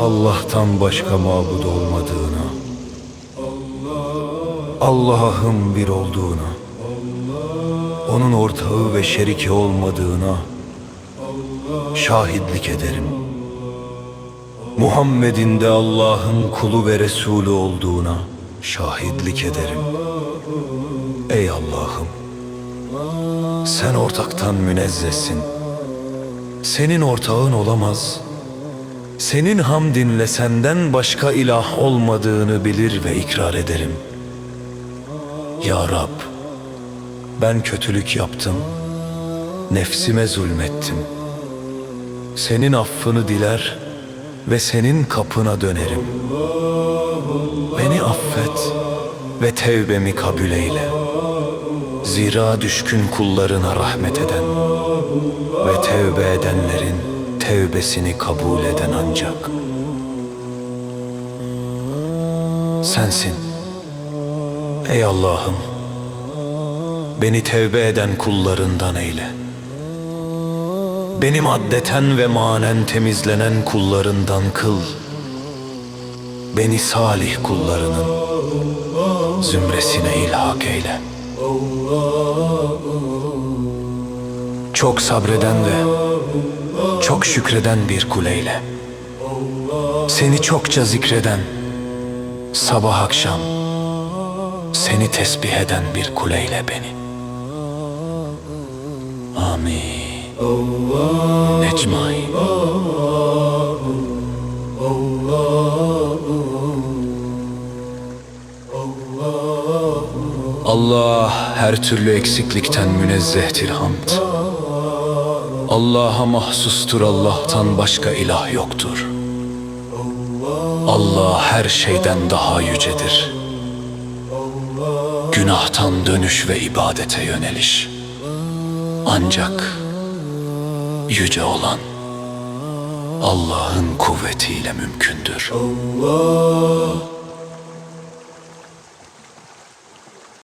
Allah'tan başka mabud olmadığına, Allah'ın bir olduğuna, O'nun ortağı ve şeriki olmadığına şahitlik ederim. Muhammed'in de Allah'ın kulu ve Resulü olduğuna şahitlik ederim. Ey Allah'ım! Sen ortaktan münezzehsin. Senin ortağın olamaz. Senin hamdinle senden başka ilah olmadığını bilir ve ikrar ederim. Ya Rab, ben kötülük yaptım, nefsime zulmettim. Senin affını diler ve senin kapına dönerim. Affet ve tevbemi kabul eyle. Zira düşkün kullarına rahmet eden ve tevbe edenlerin tevbesini kabul eden ancak sensin. Ey Allah'ım, beni tevbe eden kullarından eyle. Beni maddeten ve manen temizlenen kullarından kıl. Beni salih kullarının zümresine ilhak eyle. Çok sabreden ve çok şükreden bir kuleyle. Seni çokça zikreden, sabah akşam seni tesbih eden bir kuleyle beni. Amin. Necmai. Allah her türlü eksiklikten münezzehtir hamd. Allah'a mahsustur Allah'tan başka ilah yoktur. Allah her şeyden daha yücedir. Günahtan dönüş ve ibadete yöneliş. Ancak yüce olan Allah'ın kuvvetiyle mümkündür. Allah